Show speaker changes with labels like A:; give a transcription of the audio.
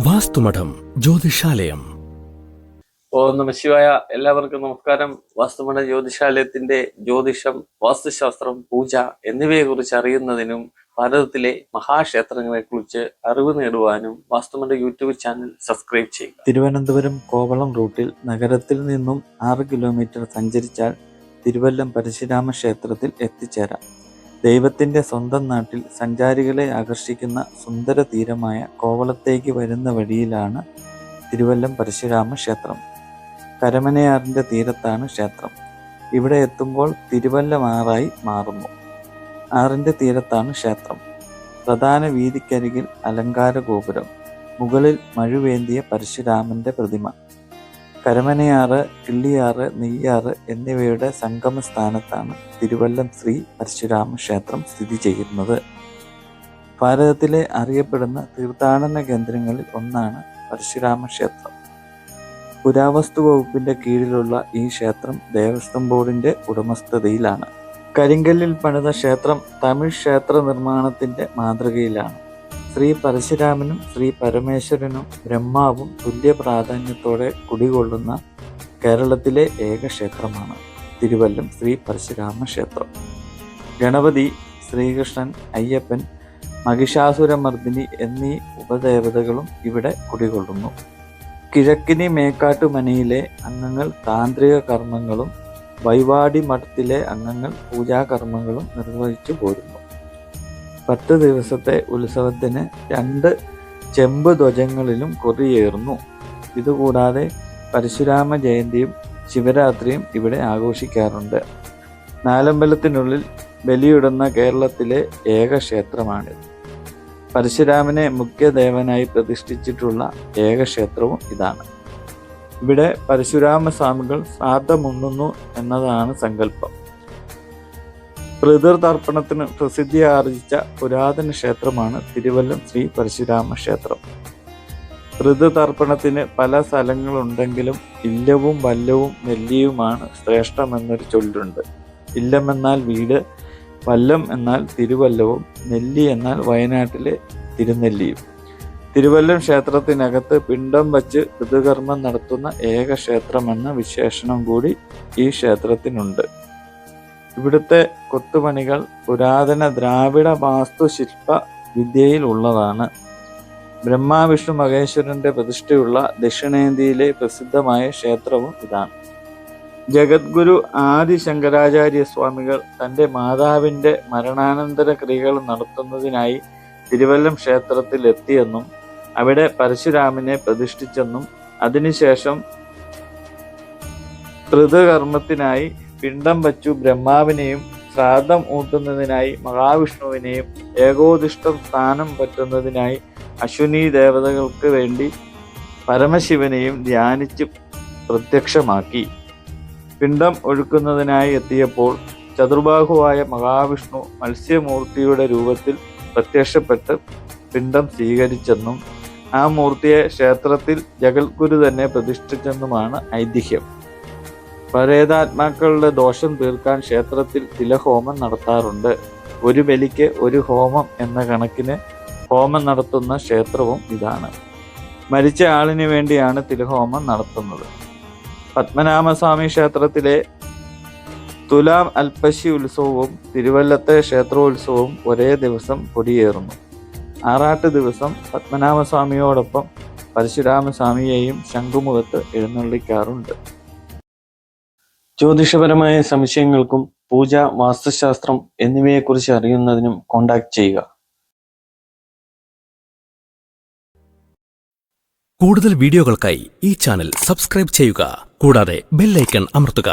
A: വാസ്തുമഠം ജ്യോതിഷാലയം.
B: ഓ നമശിവായ എല്ലാവർക്കും നമസ്കാരം. വാസ്തുമഠ ജ്യോതിഷാലയത്തിന്റെ ജ്യോതിഷം വാസ്തുശാസ്ത്രം പൂജ എന്നിവയെ കുറിച്ച് അറിയുന്നതിനും ഭാരതത്തിലെ മഹാക്ഷേത്രങ്ങളെ കുറിച്ച് അറിവ് നേടുവാനും വാസ്തുമഠ യൂട്യൂബ് ചാനൽ സബ്സ്ക്രൈബ് ചെയ്യുക.
C: തിരുവനന്തപുരം കോവളം റൂട്ടിൽ നഗരത്തിൽ നിന്നും ആറ് കിലോമീറ്റർ സഞ്ചരിച്ചാൽ തിരുവല്ലം പരശുരാമ ക്ഷേത്രത്തിൽ എത്തിച്ചേരാം. ദൈവത്തിന്റെ സ്വന്തം നാട്ടിൽ സഞ്ചാരികളെ ആകർഷിക്കുന്ന സുന്ദര തീരമായ കോവളത്തേക്ക് വരുന്ന വഴിയിലാണ് തിരുവല്ലം പരശുരാമ ക്ഷേത്രം. കരമനയാറിന്റെ തീരത്താണ് ക്ഷേത്രം. ഇവിടെ എത്തുമ്പോൾ തിരുവല്ലം ആറായി മാറുന്നു. ആറിന്റെ തീരത്താണ് ക്ഷേത്രം. പ്രധാന വീതിക്കരികിൽ അലങ്കാര ഗോപുരം മുകളിൽ മഴുവേന്തിയ പരശുരാമന്റെ പ്രതിമ. കരമനയാറ് കിള്ളിയാറ് നെയ്യാറ് എന്നിവയുടെ സംഗമ സ്ഥാനത്താണ് തിരുവല്ലം ശ്രീ പരശുരാമ ക്ഷേത്രം സ്ഥിതി ചെയ്യുന്നത്. ഭാരതത്തിലെ അറിയപ്പെടുന്ന തീർത്ഥാടന കേന്ദ്രങ്ങളിൽ ഒന്നാണ് പരശുരാമ ക്ഷേത്രം പുരാവസ്തു വകുപ്പിന്റെ കീഴിലുള്ള ഈ ക്ഷേത്രം ദേവസ്വം ബോർഡിന്റെ ഉടമസ്ഥതയിലാണ്. കരിങ്കല്ലിൽ പണിത ക്ഷേത്രം തമിഴ് ക്ഷേത്ര നിർമ്മാണത്തിന്റെ മാതൃകയിലാണ്. ശ്രീ പരശുരാമനും ശ്രീ പരമേശ്വരനും ബ്രഹ്മാവും തുല്യ പ്രാധാന്യത്തോടെ കുടികൊള്ളുന്ന കേരളത്തിലെ ഏക ക്ഷേത്രമാണ് തിരുവല്ലം ശ്രീ പരശുരാമ ക്ഷേത്രം. ഗണപതി ശ്രീകൃഷ്ണൻ അയ്യപ്പൻ മഹിഷാസുരമർദിനി എന്നീ ഉപദേവതകളും ഇവിടെ കുടികൊള്ളുന്നു. കിഴക്കിനി മേക്കാട്ടുമനയിലെ അംഗങ്ങൾ താന്ത്രിക കർമ്മങ്ങളും വൈവാടി മഠത്തിലെ അംഗങ്ങൾ പൂജാകർമ്മങ്ങളും നിർവഹിച്ചു പോരുന്നു. പത്ത് ദിവസത്തെ ഉത്സവത്തിന് രണ്ട് ചെമ്പ് ധ്വജങ്ങളിലും കൊറിയേറുന്നു. ഇതുകൂടാതെ പരശുരാമ ജയന്തിയും ശിവരാത്രിയും ഇവിടെ ആഘോഷിക്കാറുണ്ട്. നാലമ്പലത്തിനുള്ളിൽ ബലിയിടുന്ന കേരളത്തിലെ ഏക ക്ഷേത്രമാണിത്. പരശുരാമനെ മുഖ്യദേവനായി പ്രതിഷ്ഠിച്ചിട്ടുള്ള ഏക ക്ഷേത്രവും ഇതാണ്. ഇവിടെ പരശുരാമ സ്വാമികൾ ശ്രാദ്ധമുണ്ണുന്നു എന്നതാണ് സങ്കല്പം. പിതൃതർപ്പണത്തിന് പ്രസിദ്ധി ആർജിച്ച പുരാതന ക്ഷേത്രമാണ് തിരുവല്ലം ശ്രീ പരശുരാമ ക്ഷേത്രം പിതൃതർപ്പണത്തിന് പല സ്ഥലങ്ങളുണ്ടെങ്കിലും ഇല്ലവും വല്ലവും നെല്ലിയുമാണ് ശ്രേഷ്ഠമെന്നൊരു ചൊല്ലുണ്ട്. ഇല്ലമെന്നാൽ വീട് വല്ലം എന്നാൽ തിരുവല്ലവും നെല്ലി എന്നാൽ വയനാട്ടിലെ തിരുനെല്ലിയും. തിരുവല്ലം ക്ഷേത്രത്തിനകത്ത് പിണ്ടം വച്ച് ഋതുകർമ്മം നടത്തുന്ന ഏക ക്ഷേത്രമെന്ന വിശേഷണം കൂടി ഈ ക്ഷേത്രത്തിനുണ്ട്. ഇവിടുത്തെ കൊത്തുപണികൾ പുരാതന ദ്രാവിഡ വാസ്തുശില്പ വിദ്യയിൽ ഉള്ളതാണ്. ബ്രഹ്മാവിഷ്ണു മഹേശ്വരന്റെ പ്രതിഷ്ഠയുള്ള ദക്ഷിണേന്ത്യയിലെ പ്രസിദ്ധമായ ക്ഷേത്രവും ഇതാണ്. ജഗദ്ഗുരു ആദി ശങ്കരാചാര്യ സ്വാമികൾ തന്റെ മാതാവിന്റെ മരണാനന്തര ക്രിയകൾ നടത്തുന്നതിനായി തിരുവല്ലം ക്ഷേത്രത്തിൽ എത്തിയെന്നും അവിടെ പരശുരാമനെ പ്രതിഷ്ഠിച്ചെന്നും അതിനുശേഷം ത്രിതകർമ്മത്തിനായി പിണ്ടം വച്ചു ബ്രഹ്മാവിനെയും ശ്രാദ്ധം ഊട്ടുന്നതിനായി മഹാവിഷ്ണുവിനെയും ഏകോദിഷ്ടം സ്ഥാനം പറ്റുന്നതിനായി അശ്വിനി ദേവതകൾക്ക് വേണ്ടി പരമശിവനെയും ധ്യാനിച്ച് പ്രത്യക്ഷമാക്കി. പിണ്ടം ഒഴുക്കുന്നതിനായി എത്തിയപ്പോൾ ചതുർബാഹുവായ മഹാവിഷ്ണു മത്സ്യമൂർത്തിയുടെ രൂപത്തിൽ പ്രത്യക്ഷപ്പെട്ട് പിണ്ടം സ്വീകരിച്ചെന്നും ആ മൂർത്തിയെ ക്ഷേത്രത്തിൽ ജഗൽഗുരു തന്നെ പ്രതിഷ്ഠിച്ചെന്നുമാണ് ഐതിഹ്യം. പരേതാത്മാക്കളുടെ ദോഷം തീർക്കാൻ ക്ഷേത്രത്തിൽ തിലഹോമം നടത്താറുണ്ട്. ഒരു ബലിക്ക് ഒരു ഹോമം എന്ന കണക്കിന് ഹോമം നടത്തുന്ന ക്ഷേത്രവും ഇതാണ്. മരിച്ച ആളിന് വേണ്ടിയാണ് തിലഹോമം നടത്തുന്നത്. പത്മനാഭസ്വാമി ക്ഷേത്രത്തിലെ തുലാം അൽപ്പശി ഉത്സവവും തിരുവല്ലത്തെ ക്ഷേത്രോത്സവവും ഒരേ ദിവസം കൊടിയേറുന്നു. ആറാട്ട് ദിവസം പത്മനാഭസ്വാമിയോടൊപ്പം പരശുരാമസ്വാമിയെയും ശംഖുമുഖത്ത് എഴുന്നള്ളിക്കാറുണ്ട്.
B: ജ്യോതിഷപരമായ സംശയങ്ങൾക്കും പൂജ വാസ്തുശാസ്ത്രം എന്നിവയെക്കുറിച്ച് അറിയുന്നതിനും കോൺടാക്ട് ചെയ്യുക.
A: കൂടുതൽ വീഡിയോകൾക്കായി ഈ ചാനൽ സബ്സ്ക്രൈബ് ചെയ്യുക. കൂടാതെ ബെല്ലൈക്കൺ അമർത്തുക.